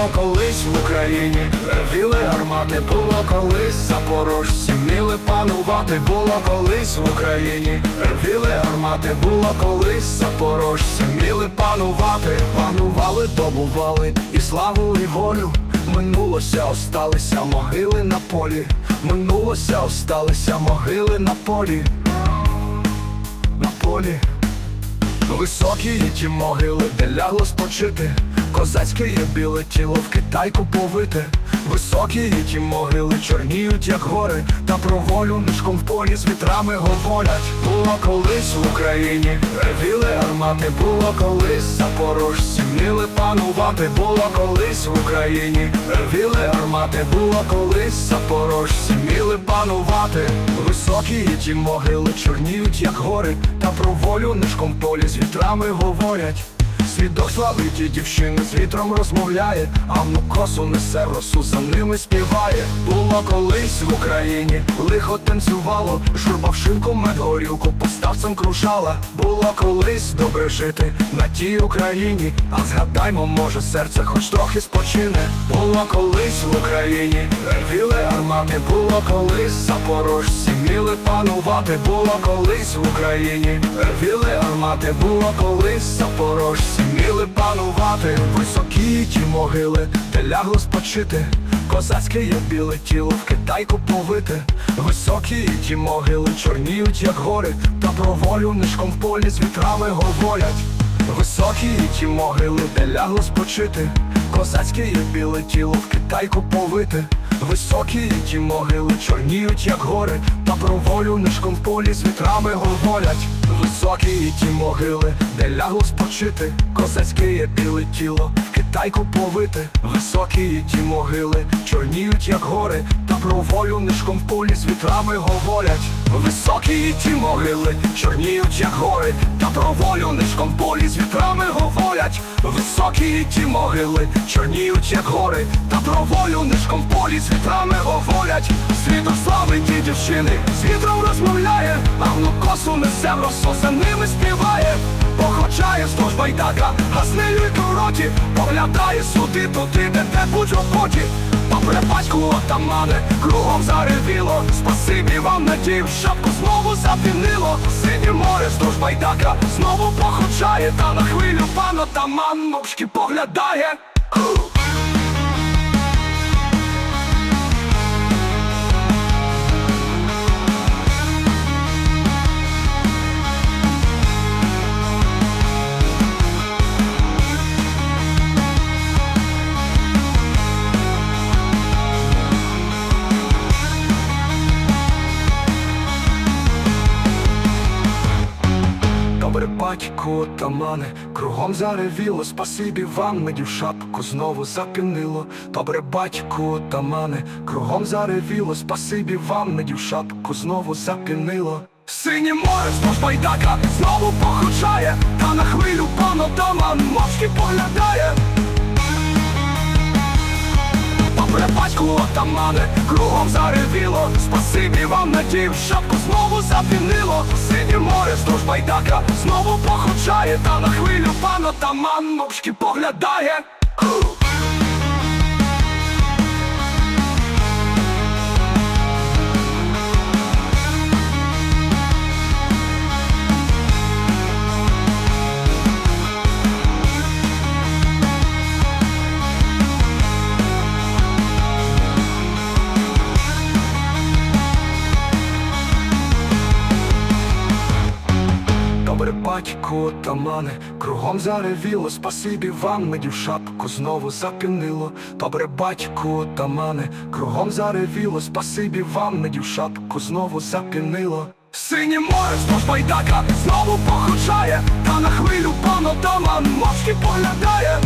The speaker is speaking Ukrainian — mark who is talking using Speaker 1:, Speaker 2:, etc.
Speaker 1: було колись в Україні, ревіли гармати, було колись запорожці, вміли панувати, було колись в Україні, ревіли гармати, було колись запорожці, вміли панувати, панували, добували і славу, і волю. Минулося, осталися могили на полі, минулося, осталися могили на полі, на полі. Високі ті могили, де лягло спочити, козацьке є біле тіло в Китайку повите. Високі ті могили, чорніють, як гори, та про волю нишком в полі з вітрами говорять. Було колись в Україні, ревіли армати, було колись запорожці, вміли панувати, було колись в Україні, ревіли армати, було колись запорожці, вміли панувати. Високі є ті могили, чорніють, як гори, та про волю нишком в полі з вітрами говорять. Свідок славить і дівчини з вітром розмовляє, а косу несе росу, за ними співає. Було колись в Україні, лихо танцювало, журба в шинку мед горілку поставцем крушала. Було колись добре жити на тій Україні, а згадаймо, може, серце хоч трохи спочине. Було колись в Україні, ревіли армати, було колись запорожці, вміли панувати, було колись в Україні, ревіли армати, було колись запорожці, вміли панувати, високі ті могили, де лягло спочити. Козацьке є біле тіло в Китайку повите, високі ті могили, чорніють, як гори, та про волю нишком в полі з вітрами говорять. Високі ті могили, де лягло спочити, козацьке є біле тіло в Китайку повите, високі ті могили, чорніють, як гори, та про волю нишком в полі з вітрами говорять. Високі ті могили, де лягло спочити, козацьке біле тіло, в Китайку повите, високі ті могили, чорніють, як гори, та про волю нишком в полі з вітрами говорять. Високі ті могили, чорніють, як гори, та про волю нишком в полі з вітрами говорять. Високі ті могили, чорніють, як гори, та про волю нишком в полі з вітрами говорять. Світом слави ті дівчини, з вітром розмовляє, а ну косу несе в росу, ними співає. Походжає здовж байдака, а з нею й короті Поглядає сюди, туди, де те будь охоті. Попри батьку отамане, кругом заревіло Спасибі вам надів, шапку знову запінило Синє море здовж байдака, знову походжає Та на хвилю пан отаман мовчки поглядає Батько отамане, кругом заревіло, спасибі вам, медів шапку знову запінило. Добре батько отамане, кругом заревіло, спасибі вам, медів шапку знову запінило. Синє море знов байдака знову похочає, та на хвилю пан отаман мовчки поглядає. Добре батьку отамане, кругом заревіло, спасибі вам надів, шапку знову запінило, синє море здовж байдака, знову походжає, та на хвилю пан отаман мовчки поглядає. Батько отамане, кругом заревіло, спасибі вам, медів шапку знову запінило. Добре батько отамане, кругом заревіло, спасибі вам, медів шапку знову запінило. Синє море знов байдака знову походжає, та на хвилю пан отаман мовчки поглядає.